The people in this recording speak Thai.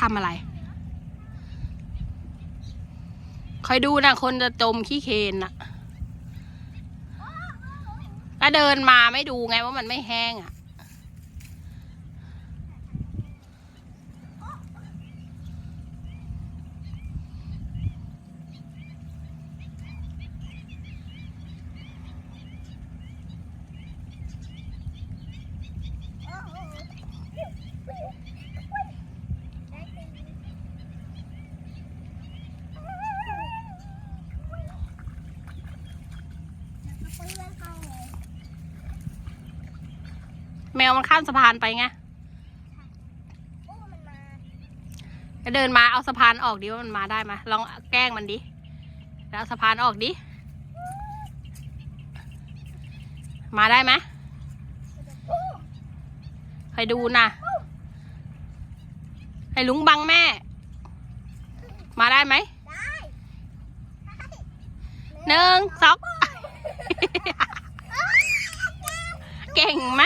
ทำอะไร คอยดูนะคนจะจมขี้เคนน่ะก็เดินมาไม่ดูไงว่ามันไม่แห้งอะ แมวมันข้ามสะพานไปไงก็เดินมาเอาสะพานออกดิว่ามันมาได้ไหมลองแกล้งมันดิ แล้วเอาสะพานออกดิ มาได้ไหมใครดูนะให้ลุงบังแม่ มาได้ไหมหนึ่งสอง เก่งไหม